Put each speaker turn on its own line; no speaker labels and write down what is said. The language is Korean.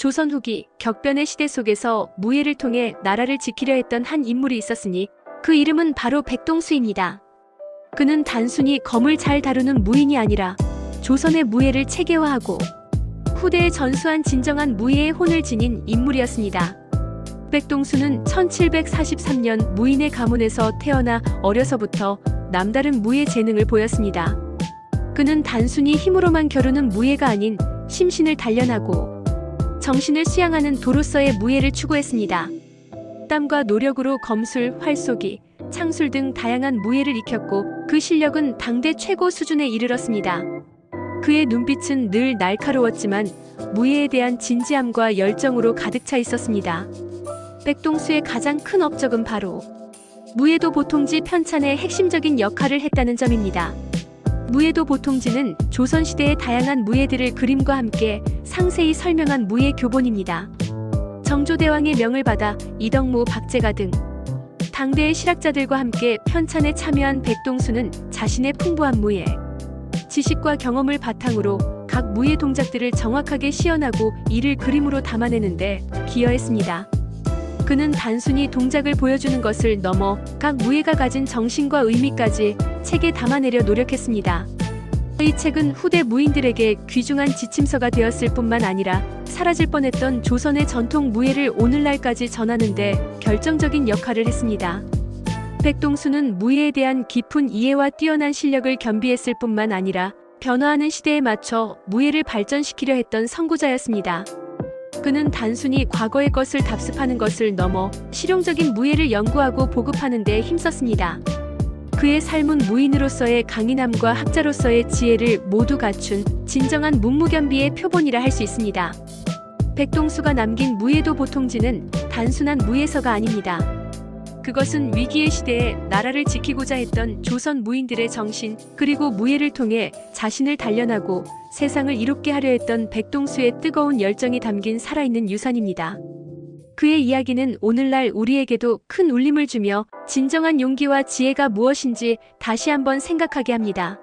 조선 후기 격변의 시대 속에서 무예를 통해 나라를 지키려 했던 한 인물이 있었으니 그 이름은 바로 백동수입니다. 그는 단순히 검을 잘 다루는 무인이 아니라 조선의 무예를 체계화하고 후대에 전수한 진정한 무예의 혼을 지닌 인물이었습니다. 백동수는 1743년 무인의 가문에서 태어나 어려서부터 남다른 무예 재능을 보였습니다. 그는 단순히 힘으로만 겨루는 무예가 아닌 심신을 단련하고 정신을 수양하는 도로서의 무예를 추구했습니다. 땀과 노력으로 검술, 활쏘기, 창술 등 다양한 무예를 익혔고 그 실력은 당대 최고 수준에 이르렀습니다. 그의 눈빛은 늘 날카로웠지만 무예에 대한 진지함과 열정으로 가득 차 있었습니다. 백동수의 가장 큰 업적은 바로 무예도 보통지 편찬의 핵심적인 역할을 했다는 점입니다. 무예도 보통지는 조선시대의 다양한 무예들을 그림과 함께 상세히 설명한 무예 교본입니다. 정조대왕의 명을 받아 이덕무, 박제가 등 당대의 실학자들과 함께 편찬에 참여한 백동수는 자신의 풍부한 무예, 지식과 경험을 바탕으로 각 무예 동작들을 정확하게 시연하고 이를 그림으로 담아내는데 기여했습니다. 그는 단순히 동작을 보여주는 것을 넘어 각 무예가 가진 정신과 의미까지 책에 담아내려 노력했습니다. 이 책은 후대 무인들에게 귀중한 지침서가 되었을 뿐만 아니라 사라질 뻔했던 조선의 전통 무예를 오늘날까지 전하는데 결정적인 역할을 했습니다. 백동수는 무예에 대한 깊은 이해와 뛰어난 실력을 겸비했을 뿐만 아니라 변화하는 시대에 맞춰 무예를 발전시키려 했던 선구자였습니다. 그는 단순히 과거의 것을 답습하는 것을 넘어 실용적인 무예를 연구하고 보급하는 데 힘썼습니다. 그의 삶은 무인으로서의 강인함과 학자로서의 지혜를 모두 갖춘 진정한 문무견비의 표본이라 할 수 있습니다. 백동수가 남긴 무예도 보통지는 단순한 무예서가 아닙니다. 그것은 위기의 시대에 나라를 지키고자 했던 조선 무인들의 정신 그리고 무예를 통해 자신을 단련하고 세상을 이롭게 하려 했던 백동수의 뜨거운 열정이 담긴 살아있는 유산입니다. 그의 이야기는 오늘날 우리에게도 큰 울림을 주며 진정한 용기와 지혜가 무엇인지 다시 한번 생각하게 합니다.